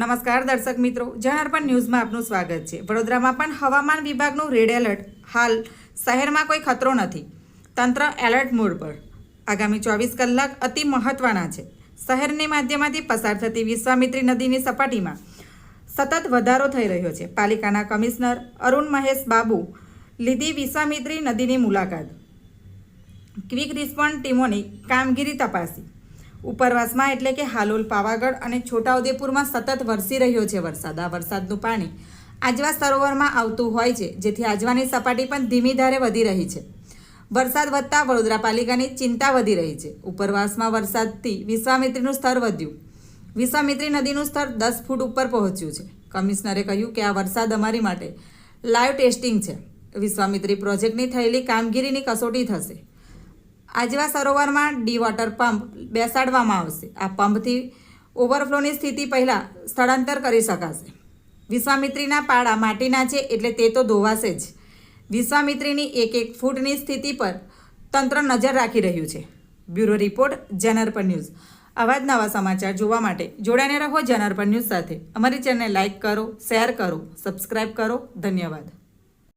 નમસ્કાર દર્શક મિત્રો જનાર્પણ ન્યૂઝમાં આપનું સ્વાગત છે. વડોદરામાં પણ હવામાન વિભાગનું રેડ એલર્ટ. હાલ શહેરમાં કોઈ ખતરો નથી. તંત્ર એલર્ટ મોડ પર. આગામી ચોવીસ કલાક અતિ મહત્વના છે. શહેરની માધ્યમાંથી પસાર થતી વિશ્વામિત્રી નદીની સપાટીમાં સતત વધારો થઈ રહ્યો છે. પાલિકાના કમિશનર અરુણ મહેશ બાબુ લીધી વિશ્વામિત્રી નદીની મુલાકાત. ક્વિક રિસ્પોન્ડ ટીમોની કામગીરી તપાસી. ઉપરવાસમાં એટલે કે હાલોલ, પાવાગઢ અને છોટાઉદેપુરમાં સતત વરસી રહ્યો છે વરસાદ. આ વરસાદનું પાણી આજવા સરોવરમાં આવતું હોય છે, જેથી આજવાની સપાટી પણ ધીમી ધારે વધી રહી છે. વરસાદ વધતા વડોદરા પાલિકાની ચિંતા વધી રહી છે. ઉપરવાસમાં વરસાદથી વિશ્વામિત્રીનું સ્તર વધ્યું. વિશ્વામિત્રી નદીનું સ્તર દસ ફૂટ ઉપર પહોંચ્યું છે. કમિશનરે કહ્યું કે આ વરસાદ અમારી માટે લાઈવ ટેસ્ટિંગ છે. વિશ્વામિત્રી પ્રોજેક્ટની થયેલી કામગીરીની કસોટી થશે. આજવા સરોવરમાં ડી વોટર પંપ બેસાડવામાં આવશે. આ પંપથી ઓવરફ્લોની સ્થિતિ પહેલાં સ્થળાંતર કરી શકાશે. વિશ્વામિત્રીના પાડા માટીના છે એટલે તે તો ધોવાશે જ. વિશ્વામિત્રીની એક એક ફૂટની સ્થિતિ પર તંત્ર નજર રાખી રહ્યું છે. બ્યુરો રિપોર્ટ જનરપર ન્યૂઝ. આવા જ નવા સમાચાર જોવા માટે જોડાને રહો જનરપર ન્યૂઝ સાથે. અમારી ચેનલ લાઇક કરો, શેર કરો સબસ્ક્રાઈબ કરો. ધન્યવાદ.